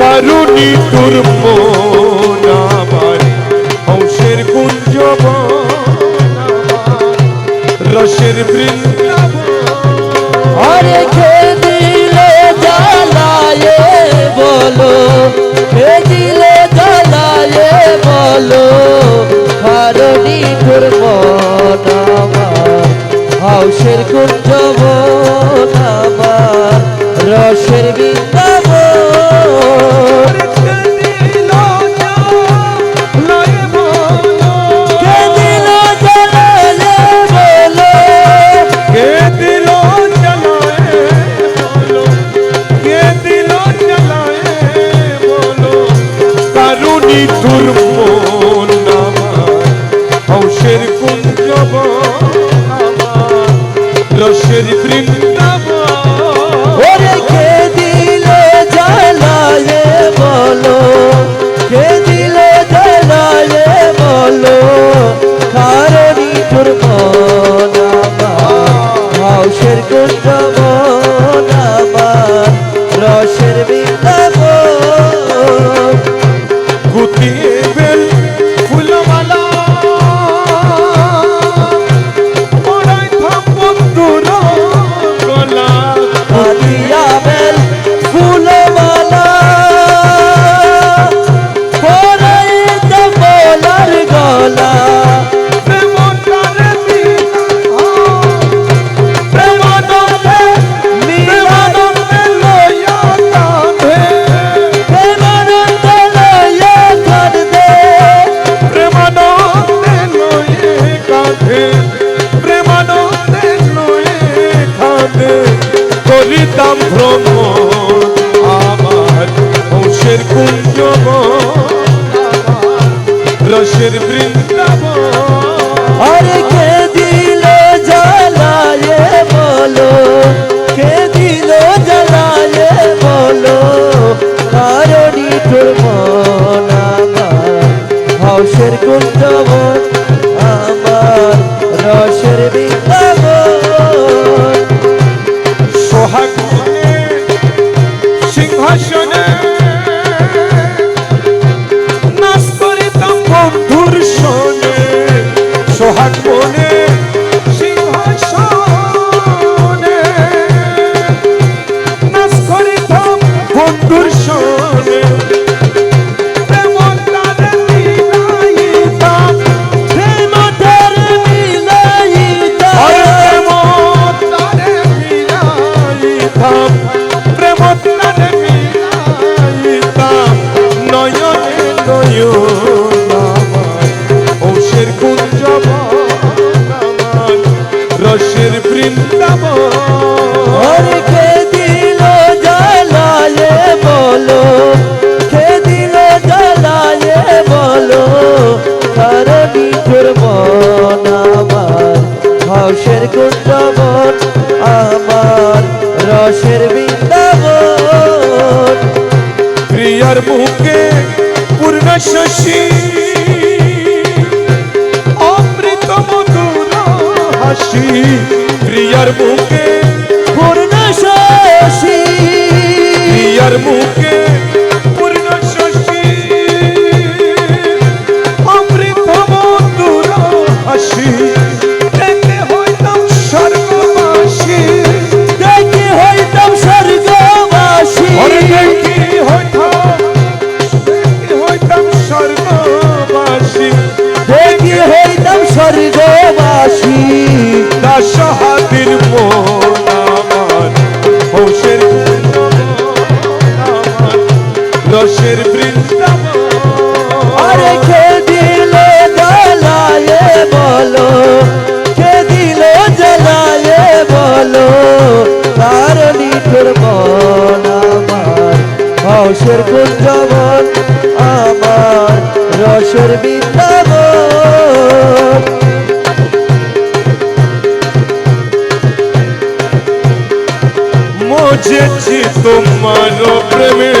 কারুনি আমার হংসের কুঞ্জ রসের বৃন্দাবন দিল জ্বালায় বলো? কারুনি তোর মন আমার হংসের কুঞ্জ আমার রসের বৃন্দাবন। ওরে কে দিল জ্বালায়ে বলো? কে দিল জ্বালায়ে বলো? কারণি তোর মন আমার হাউসের কুঞ্জ মন রসের বৃন্দাবন। গুটিয়ে করিতাম ভ্রম আমার হংসের কুঞ্জ প্রেমটারে বিলাইতাম নয়নে নয়ন ঔষের কুঞ্জ রসের বৃন্দাবন দিল বলো, কে দিল বলো তোর মন আমার। কুঞ্জবন আমার। রসের বৃন্দাবন। প্রিয়ার মুখে পূর্ণ শশী। অমৃত মধুর হাসি। প্রিয়ার মুখে দাসহাদির মন আমার হংসের রসের বৃন্দাবন কে দিল জ্বালায়ে বলো? কে দিল জ্বালায়ে বলো? তোর মন আমার হৌসের কুঞ্জবন আমার রসের বৃন্দাবন তোমার প্রেমে